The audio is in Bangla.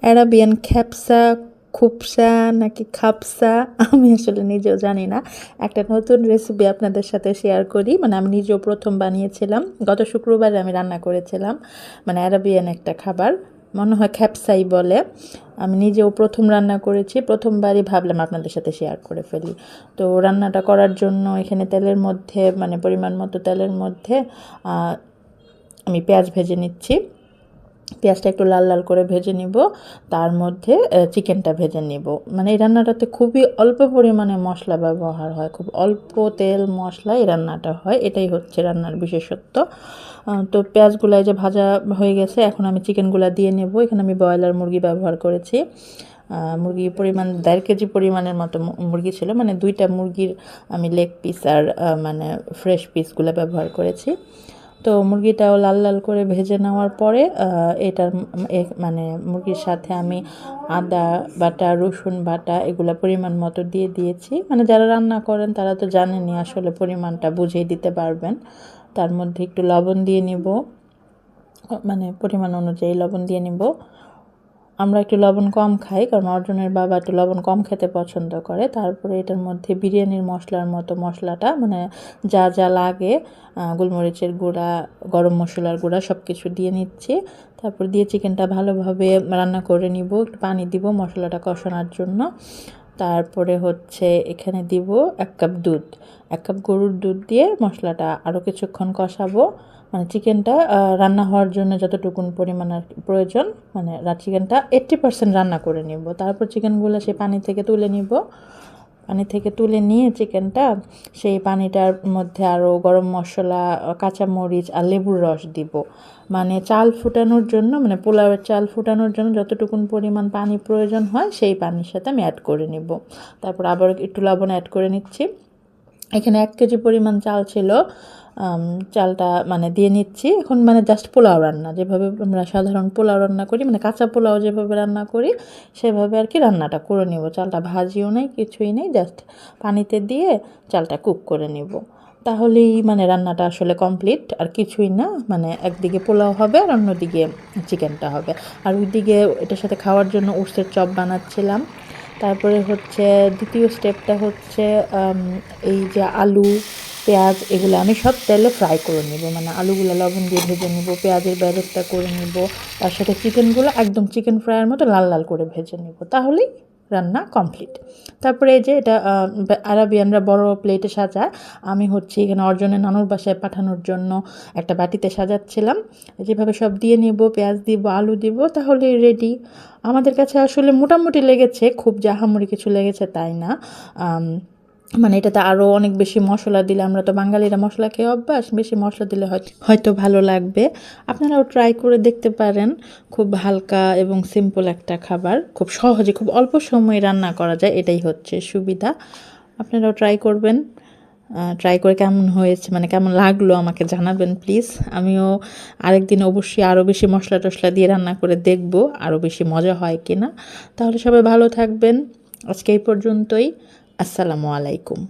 অ্যারাবিয়ান খ্যাপসা খুবসা নাকি খাপসা আমি আসলে নিজেও জানি না। একটা নতুন রেসিপি আপনাদের সাথে শেয়ার করি। মানে আমি নিজেও প্রথম বানিয়েছিলাম। গত শুক্রবারে আমি রান্না করেছিলাম। মানে অ্যারাবিয়ান একটা খাবার। মনে হয় খ্যাপসাই বলে। আমি নিজেও প্রথম রান্না করেছি। প্রথমবারই ভাবলাম আপনাদের সাথে শেয়ার করে ফেলি। তো রান্নাটা করার জন্য এখানে তেলের মধ্যে মানে পরিমাণ মতো তেলের মধ্যে আমি পেঁয়াজ ভেজে নিচ্ছি। পেঁয়াজটা একটু লাল লাল করে ভেজে নিব। তার মধ্যে চিকেনটা ভেজে নিব। মানে এই রান্নাটাতে খুবই অল্প পরিমাণে মশলা ব্যবহার হয়। খুব অল্প তেল মশলা এই রান্নাটা হয়। এটাই হচ্ছে রান্নার বিশেষত্ব। তো পেঁয়াজগুলাই যে ভাজা হয়ে গেছে, এখন আমি চিকেনগুলা দিয়ে নেব। এখানে আমি ব্রয়লার মুরগি ব্যবহার করেছি। মুরগির পরিমাণ, দেড় কেজি পরিমাণের মতো মুরগি ছিল। মানে দুইটা মুরগির আমি লেগ পিস আর মানে ফ্রেশ পিসগুলো ব্যবহার করেছি। তো মুরগিটাও লাল লাল করে ভেজে নেওয়ার পরে এটার মানে মুরগির সাথে আমি আদা বাটা, রসুন বাটা এগুলো পরিমাণ মতো দিয়ে দিয়েছি। মানে যারা রান্না করেন তারা তো জানেনি আসলে পরিমাণটা বুঝিয়ে দিতে পারবেন। তার মধ্যে একটু লবণ দিয়ে নিব। মানে পরিমাণ অনুযায়ী লবণ দিয়ে নিব। আমরা একটু লবণ কম খাই, কারণ অর্জনের বাবা একটু লবণ কম খেতে পছন্দ করে। তারপরে এটার মধ্যে বিরিয়ানির মশলার মতো মশলাটা মানে যা যা লাগে গোলমরিচের গুঁড়া, গরম মশলার গুঁড়া সব কিছু দিয়ে নিচ্ছি। তারপর দিয়ে চিকেনটা ভালোভাবে রান্না করে নিব, একটু পানি দিব মশলাটা কষানোর জন্য। তারপরে হচ্ছে এখানে দিব এক কাপ দুধ। এক কাপ গরুর দুধ দিয়ে মশলাটা আরও কিছুক্ষণ কষাবো। মানে চিকেনটা রান্না হওয়ার জন্য যতটুকুন পরিমাণ আর প্রয়োজন মানে চিকেনটা এইট্টি পার্সেন্ট রান্না করে নিব। তারপর চিকেনগুলো সেই পানি থেকে তুলে নিব। পানি থেকে তুলে নিয়ে চিকেনটা, সেই পানিটার মধ্যে আরও গরম মশলা, কাঁচামরিচ আর লেবুর রস দিব। মানে চাল ফুটানোর জন্য মানে পোলাওয়ের চাল ফুটানোর জন্য যতটুকুন পরিমাণ পানি প্রয়োজন হয়, সেই পানির সাথে আমি অ্যাড করে নিব। তারপর আবার একটু লবণ অ্যাড করে নিচ্ছি। এখানে এক কেজি পরিমাণ চাল ছিল চালটা মানে দিয়ে নিচ্ছি। এখন মানে জাস্ট পোলাও রান্না। যেভাবে আমরা সাধারণ পোলাও রান্না করি মানে কাঁচা পোলাও যেভাবে রান্না করি, সেভাবে আর কি রান্নাটা করে নেব। চালটা ভাজিও নেই, কিছুই নেই জাস্ট পানিতে দিয়ে চালটা কুক করে নেব। তাহলেই মানে রান্নাটা আসলে কমপ্লিট আর কিছুই না। মানে একদিকে পোলাও হবে, আর অন্যদিকে চিকেনটা হবে। আর ওইদিকে এটার সাথে খাওয়ার জন্য উর্সের চপ বানাচ্ছিলাম। তারপরে হচ্ছে দ্বিতীয় স্টেপটা হচ্ছে এই যে আলু পেঁয়াজ এগুলো আমি সব তেলে ফ্রাই করে নেব। মানে আলুগুলো, লবণ দিয়ে ভেজে নেব, পেঁয়াজের ব্যারেটটা করে নেব, তার সাথে চিকেনগুলো একদম চিকেন ফ্রাইয়ের মতো লাল লাল করে ভেজে নেব। তাহলেই রান্না কমপ্লিট তারপরে এই যে এটা আরাবিয়ানরা বড় প্লেটে সাজায়। আমি হচ্ছে এখানে অর্জনের নানুর বাসায় পাঠানোর জন্য একটা বাটিতে সাজাচ্ছিলাম। যেভাবে সব দিয়ে নেব, পেঁয়াজ দিব, আলু দিব তাহলে রেডি আমাদের কাছে আসলে মোটামুটি লেগেছে, খুব জাহামুড়ি কিছু লেগেছে তাই না। মানে এটাতে আরও অনেক বেশি মশলা দিলে, আমরা তো বাঙালিরা মশলা খেয়ে অভ্যাস, বেশি মশলা দিলে হয়তো ভালো লাগবে। আপনারাও ট্রাই করে দেখতে পারেন, খুব হালকা এবং সিম্পল একটা খাবার, খুব সহজে, খুব অল্প সময়ে রান্না করা যায়, এটাই হচ্ছে সুবিধা। আপনারাও ট্রাই করবেন ট্রাই করে কেমন হয়েছে মানে কেমন লাগল আমাকে জানাবেন প্লিজ আমিও আরেকদিন অবশ্যই আরও বেশি মশলা টশলা দিয়ে রান্না করে দেখব আরও বেশি মজা হয় কি না তাহলে সবাই ভালো থাকবেন। আজকে এই পর্যন্তই। আসসালামু আলাইকুম।